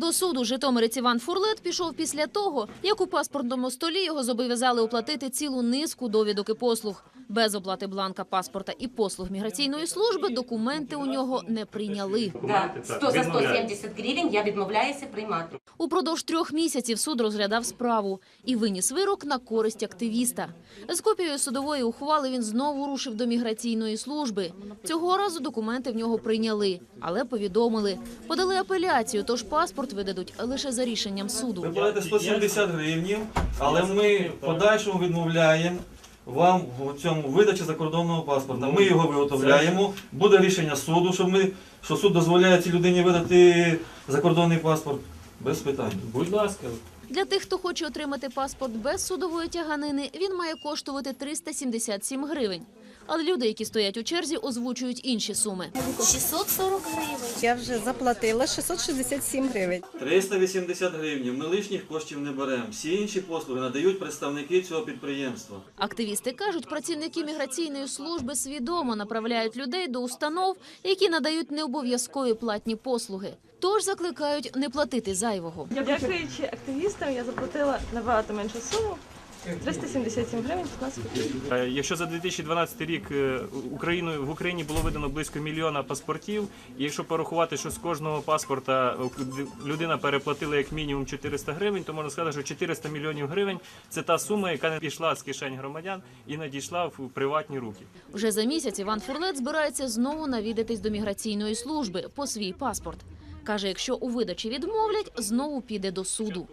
До суду житомирець Іван Фурлет пішов після того, як у паспортному столі його зобов'язали оплатити цілу низку довідок і послуг. Без оплати бланка паспорта і послуг міграційної служби документи у нього не прийняли. Да, 100 за відмовляю. 170 гривень я відмовляюся приймати. Упродовж трьох місяців суд розглядав справу і виніс вирок на користь активіста. З копією судової ухвали він знову рушив до міграційної служби. Цього разу документи в нього прийняли, але повідомили. Подали апеляцію, тож паспорт видадуть лише за рішенням суду. Ви платите 170 гривнів, але ми подальшому відмовляємо вам в цьому видачі закордонного паспорта. Ми його виготовляємо. Буде рішення суду, що ми що суд дозволяє цій людині видати закордонний паспорт. Без питань. Будь ласка, Для тих, хто хоче отримати паспорт без судової тяганини, він має коштувати 377 гривень. Але люди, які стоять у черзі, озвучують інші суми. 640 гривень. Я вже заплатила 667 гривень. 380 гривень. Ми лишніх коштів не беремо. Всі інші послуги надають представники цього підприємства. Активісти кажуть, працівники міграційної служби свідомо направляють людей до установ, які надають необов'язкові платні послуги. Тож закликають не платити зайвого. Дякуючи активістам, я заплатила набагато меншу суму 377 гривень 15 копійок. Е, Якщо за 2012 рік е, Україною в Україні було видано близько мільйона паспортів, і якщо порахувати, що з кожного паспорта е, людина переплатила як мінімум 400 гривень, то можна сказати, що 400 мільйонів гривень це та сума, яка не пішла з кишень громадян і надійшла в приватні руки. Вже за місяць Іван Фурлет збирається знову навідатись до міграційної служби по свій паспорт. Каже, якщо у видачі відмовлять, знову піде до суду.